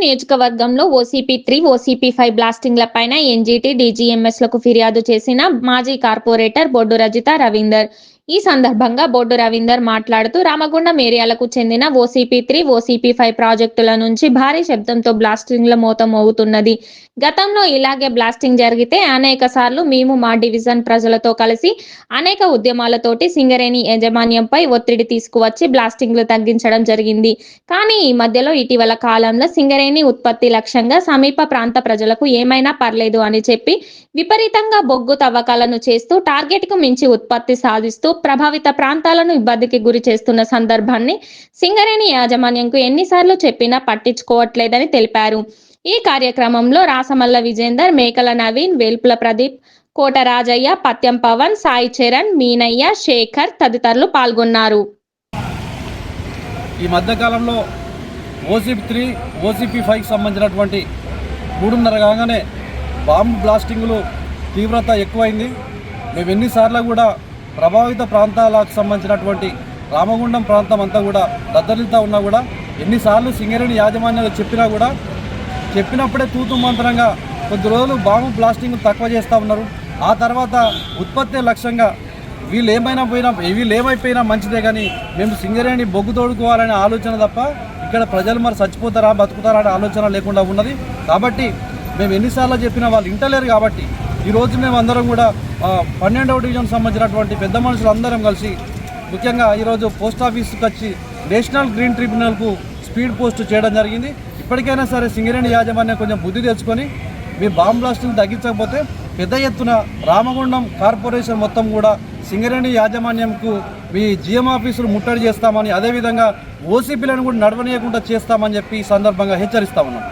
నియోజకవర్గంలో OCP three OCP five బ్లాస్టింగ్లపైన NGT డీజీఎంఎస్లకు ఫిర్యాదు చేసిన మాజీ కార్పొరేటర్ బొడ్డు రజిత రవీందర్. ఈ సందర్భంగా బొడ్డు రవీందర్ మాట్లాడుతూ రామగుండం ఏరియాలకు చెందిన ఓసీపీ త్రీ ఓసీపీ ఫైవ్ ప్రాజెక్టుల నుంచి భారీ శబ్దంతో బ్లాస్టింగ్ల మోతం అవుతున్నది గతంలో ఇలాగే బ్లాస్టింగ్ జరిగితే అనేక సార్లు మేము మా డివిజన్ ప్రజలతో కలిసి అనేక ఉద్యమాలతోటి సింగరేణి యాజమాన్యంపై ఒత్తిడి తీసుకువచ్చి బ్లాస్టింగ్లు తగ్గించడం జరిగింది. కానీ ఈ మధ్యలో ఇటీవల కాలంలో సింగరేణి ఉత్పత్తి లక్ష్యంగా సమీప ప్రాంత ప్రజలకు ఏమైనా పర్లేదు అని చెప్పి విపరీతంగా బొగ్గు తవ్వకాలను చేస్తూ టార్గెట్కు మించి ఉత్పత్తి సాధిస్తూ ప్రభావిత ప్రాంతాలను ఇబ్బందికి గురి చేస్తున్న సందర్భాన్ని సింగరేణి యాజమాన్యంకు ఎన్నిసార్లు చెప్పినా పట్టించుకోవట్లేదని తెలిపారు. ఈ కార్యక్రమంలో రాసమల్ల విజేందర్ మేకల నవీన్ వేల్పుల ప్రదీప్ కోట రాజయ్య పత్యం పవన్ సాయి చరణ్ మీనయ్య శేఖర్ తదితరులు పాల్గొన్నారు. ఈ మధ్యకాలంలో ఓసీపీ త్రీ ఓసీపీ ఫైవ్కి సంబంధించినటువంటి మూడున్నర కాగానే బాంబు బ్లాస్టింగ్లు తీవ్రత ఎక్కువైంది. మేము ఎన్నిసార్లు కూడా ప్రభావిత ప్రాంతాలకు సంబంధించినటువంటి రామగుండం ప్రాంతం అంతా కూడా దద్దరిల్తా ఉన్నా కూడా ఎన్నిసార్లు సింగరేణి యాజమాన్యాలు చెప్పినా కూడా చెప్పినప్పుడే తూతు మంత్రంగా కొద్ది రోజులు బాంబు బ్లాస్టింగ్ తక్కువ చేస్తూ ఉన్నారు. ఆ తర్వాత ఉత్పత్తి లక్ష్యంగా వీళ్ళు ఏమైనా పోయినా వీళ్ళు ఏమైపోయినా మంచిదే కానీ మేము సింగరేణి బొగ్గు తోడుకోవాలనే ఆలోచన తప్ప ఇక్కడ ప్రజలు మరి చచ్చిపోతారా బతుకుతారా అనే ఆలోచన లేకుండా ఉన్నది. కాబట్టి మేము ఎన్నిసార్లు చెప్పినా వాళ్ళు ఇంటలేరు కాబట్టి ఈరోజు మేము అందరం కూడా పన్నెండవ డివిజన్ సంబంధించినటువంటి పెద్ద మనుషులు అందరం కలిసి ముఖ్యంగా ఈరోజు పోస్ట్ ఆఫీస్కి వచ్చి నేషనల్ గ్రీన్ ట్రిబ్యునల్కు స్పీడ్ పోస్ట్ చేయడం జరిగింది. ఇప్పటికైనా సరే సింగరేణి యాజమాన్యం కొంచెం బుద్ధి తెచ్చుకొని మీ బాంబ్ బ్లాస్టింగ్ తగ్గించకపోతే పెద్ద ఎత్తున రామగుండం కార్పొరేషన్ మొత్తం కూడా సింగరేణి యాజమాన్యంకు మీ జిఎం ఆఫీసులు ముట్టడి చేస్తామని అదేవిధంగా ఓసీపీలను కూడా నడవనీయకుండా చేస్తామని చెప్పి ఈ సందర్భంగా హెచ్చరిస్తా ఉన్నాం.